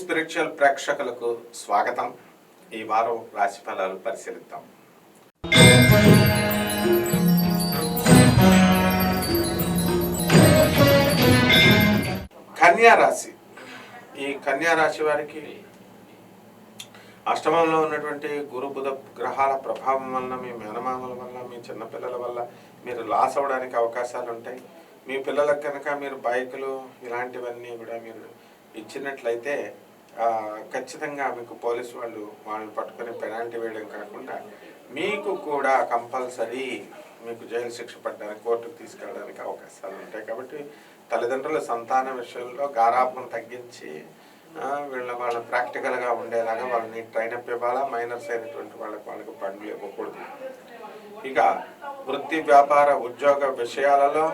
Spiritual ప్రేక్షకులకు స్వాగతం. ఈ వారం రాశి ఫలాలు పరిశీలిద్దాం. కన్యా రాశి. ఈ కన్యా రాశి వారికి అష్టమంలో ఉన్నటువంటి గురు బుధ గ్రహాల ప్రభావం వల్ల మీ మేనమామల వల్ల మీ చిన్నపిల్లల వల్ల మీరు లాస్ అవ్వడానికి అవకాశాలు ఉంటాయి. మీ పిల్లలకు కనుక మీరు బైకులు ఇలాంటివన్నీ కూడా మీరు ఇచ్చినట్లయితే ఖచ్చితంగా మీకు పోలీసు వాళ్ళు వాళ్ళని పట్టుకొని పెనాల్టీ వేయడం కాకుండా మీకు కూడా కంపల్సరీ మీకు జైలు శిక్ష పడడానికి కోర్టుకు తీసుకెళ్ళడానికి అవకాశాలు ఉంటాయి. కాబట్టి తల్లిదండ్రుల సంతాన విషయంలో గారాపం తగ్గించి వీళ్ళ వాళ్ళ ప్రాక్టికల్గా ఉండేలాగా వాళ్ళని ట్రైనప్ ఇవ్వాలా? మైనర్స్ అయినటువంటి వాళ్ళకి వాళ్ళకి పనులు ఇవ్వకూడదు. ఇక వృత్తి వ్యాపార ఉద్యోగ విషయాలలో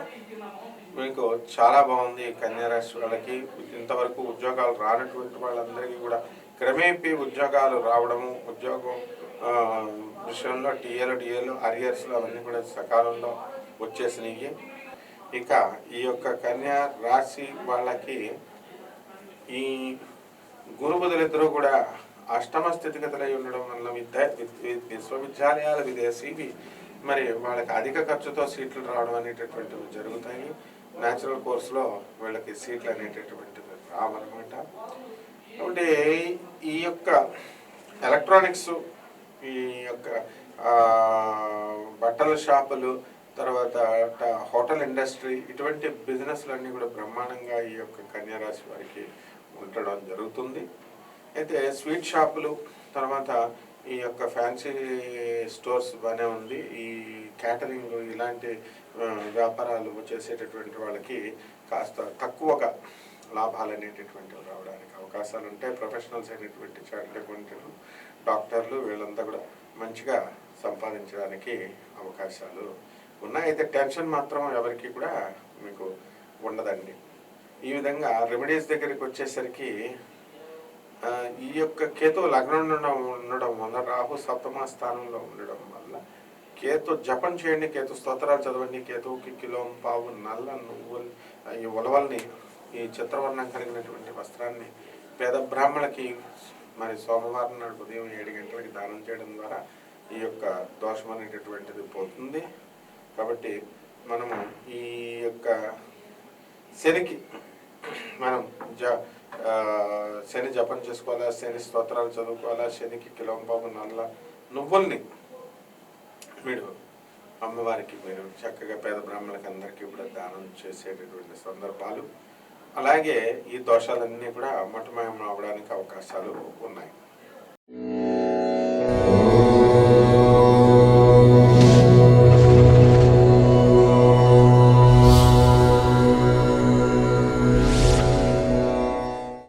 మీకు చాలా బాగుంది ఈ కన్యా రాశి వాళ్ళకి. ఇంతవరకు ఉద్యోగాలు రానటువంటి వాళ్ళందరికీ కూడా క్రమేపీ ఉద్యోగాలు రావడము ఉద్యోగం విషయంలో టీఏలు డిఏలు అరియర్స్లు అవన్నీ కూడా సకాలంలో వచ్చేసినాయి. ఇక ఈ యొక్క కన్యా రాశి వాళ్ళకి ఈ గురుబుధులిద్దరూ కూడా అష్టమ స్థితిగతులై ఉండడం వల్ల విద్య విశ్వవిద్యాలయాల విదేశీవి మరి వాళ్ళకి అధిక ఖర్చుతో సీట్లు రావడం అనేటటువంటివి జరుగుతాయి. న్యాచురల్ కోర్సులో వీళ్ళకి సీట్లు అనేటటువంటివి రావన్నమాట. కాబట్టి ఈ యొక్క ఎలక్ట్రానిక్స్ ఈ యొక్క బట్టల షాపులు తర్వాత హోటల్ ఇండస్ట్రీ ఇటువంటి బిజినెస్లన్నీ కూడా బ్రహ్మాండంగా ఈ యొక్క కన్యారాశి వారికి ఉండడం జరుగుతుంది. అయితే స్వీట్ షాపులు తర్వాత ఈ యొక్క ఫ్యాన్సీ స్టోర్స్ బాగానే ఉంది. ఈ క్యాటరింగ్ ఇలాంటి వ్యాపారాలు చేసేటటువంటి వాళ్ళకి కాస్త తక్కువగా లాభాలు అనేటటువంటివి రావడానికి అవకాశాలు ఉంటాయి ప్రొఫెషనల్స్ అయినటువంటి చార్టెడ్ అకౌంటెంట్లు డాక్టర్లు వీళ్ళంతా కూడా మంచిగా సంపాదించడానికి అవకాశాలు ఉన్నాయి. అయితే టెన్షన్ మాత్రం ఎవరికి కూడా మీకు ఉండదండి. ఈ విధంగా రెమెడీస్ దగ్గరికి వచ్చేసరికి ఈ యొక్క కేతు లగ్నం ఉండడం ఉండడం వల్ల రాహు సప్తమ స్థానంలో ఉండడం వల్ల కేతు జపం చేయండి కేతు స్తోత్రాలు చదవండి కేతువుకి కిలో పావు నల్ల నువ్వులు ఈ ఉలవల్ని ఈ చిత్రవర్ణం కలిగినటువంటి వస్త్రాన్ని పేద బ్రాహ్మణులకి మరి సోమవారం నాడు ఉదయం ఏడు గంటలకి దానం చేయడం ద్వారా ఈ యొక్క దోషం అనేటటువంటిది పోతుంది. కాబట్టి మనము ఈ యొక్క శనికి మనం జ శని జపం చేసుకోవాలా శని స్తోత్రాలు చదువుకోవాలా శనికి కిలోంబాబు నల్ల నువ్వుల్ని మీరు అమ్మవారికి మీరు చక్కగా పేద బ్రాహ్మణులకి అందరికీ కూడా దానం చేసేటటువంటి సందర్భాలు. అలాగే ఈ దోషాలన్నీ కూడా మటుమయం అవడానికి అవకాశాలు ఉన్నాయి.